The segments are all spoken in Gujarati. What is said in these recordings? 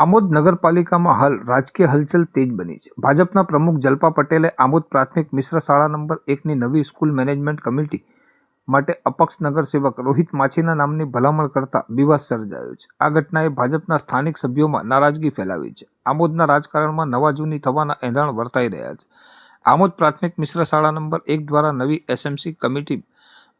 આમોદ નગરપાલિકામાં હાલ રાજકીય હલચલ તેજ બની છે. ભાજપના પ્રમુખ જલપા પટેલે આમોદ પ્રાથમિક મિશ્ર શાળા નંબર એકની નવી સ્કૂલ મેનેજમેન્ટ કમિટી માટે અપક્ષ નગરસેવક રોહિત માછીના નામની ભલામણ કરતા વિવાદ સર્જાયો છે. આ ઘટનાએ ભાજપના સ્થાનિક સભ્યોમાં નારાજગી ફેલાવી છે. આમોદના રાજકારણમાં નવા જૂની થવાના એંધાણ વર્તાઈ રહ્યા છે. આમોદ પ્રાથમિક મિશ્ર શાળા નંબર એક દ્વારા નવી એસએમસી કમિટી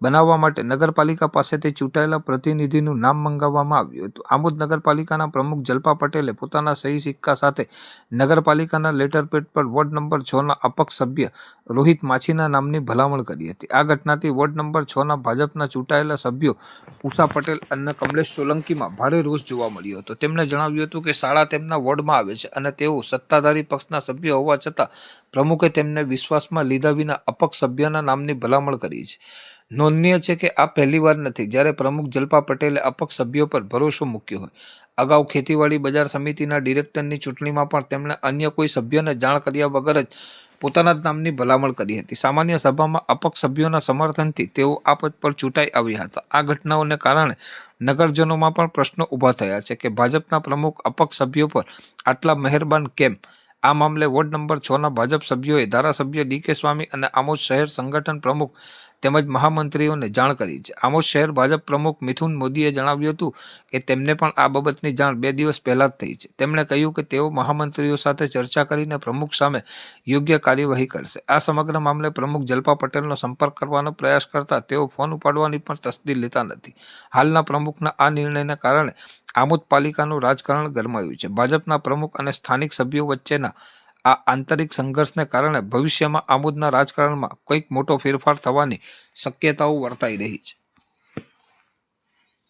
બનાવવા માટે નગરપાલિકા પાસેથી ચૂંટાયેલા પ્રતિનિધિનું નામ મંગાવવામાં આવ્યું હતું. આમોદ નગરપાલિકાના પ્રમુખ જલ્પા પટેલે પોતાના સહી સિક્કા સાથે નગરપાલિકાના લેટર પેડ પર વોર્ડ નંબર છના અપક્ષ સભ્ય રોહિત માછીના નામની ભલામણ કરી હતી. આ ઘટનાથી વોર્ડ નંબર છના ભાજપના ચૂંટાયેલા સભ્યો ઉષા પટેલ અને કમલેશ સોલંકીમાં ભારે રોષ જોવા મળ્યો હતો. તેમણે જણાવ્યું હતું કે શાળા તેમના વોર્ડમાં આવે છે અને તેઓ સત્તાધારી પક્ષના સભ્ય હોવા છતાં પ્રમુખે તેમને વિશ્વાસમાં લીધા વિના અપક્ષ સભ્યના નામની ભલામણ કરી છે. નોંધનીય છે કે આ પહેલીવાર નથી. જ્યારે પ્રમુખ જલપા પટેલે અપક્ષ સભ્યો પર ભરોસો મૂક્યો હોય, અગાઉ ખેતીવાડી બજાર સમિતિના ડિરેક્ટરની ચૂંટણીમાં પણ તેમણે અન્ય કોઈ સભ્યોને જાણ કર્યા વગર જ પોતાના જ નામની ભલામણ કરી હતી. સામાન્ય સભામાં અપક્ષ સભ્યોના સમર્થનથી તેઓ આ પદ પર ચૂંટાઈ આવ્યા હતા. આ ઘટનાઓને કારણે નગરજનોમાં પણ પ્રશ્નો ઊભા થયા છે કે ભાજપના પ્રમુખ અપક્ષ સભ્યો પર આટલા મહેરબાન કેમ? આ મામલે વોર્ડ નંબર છના ભાજપ સભ્યોએ ધારાસભ્ય ડી કે સ્વામી અને આમોદ શહેર સંગઠન પ્રમુખ તેમજ મહામંત્રીઓને જાણ કરી છે. આમોદ શહેર ભાજપ પ્રમુખ મિથુન મોદીએ જણાવ્યું હતું કે તેમને પણ આ બાબતની જાણ બે દિવસ પહેલા જ થઈ છે. તેમણે કહ્યું કે તેઓ મહામંત્રીઓ સાથે ચર્ચા કરીને પ્રમુખ સામે યોગ્ય કાર્યવાહી કરશે. આ સમગ્ર મામલે પ્રમુખ જલપા પટેલનો સંપર્ક કરવાનો પ્રયાસ કરતા તેઓ ફોન ઉપાડવાની પણ તસદી લેતા નથી. હાલના પ્રમુખના આ નિર્ણયને કારણે આમોદ પાલિકાનું રાજકારણ ગરમાયું છે. ભાજપના પ્રમુખ અને સ્થાનિક સભ્યો વચ્ચેના આ આંતરિક સંઘર્ષને કારણે ભવિષ્યમાં આમોદના રાજકારણમાં કંઈક મોટો ફેરફાર થવાની શક્યતાઓ વર્તાઈ રહી છે.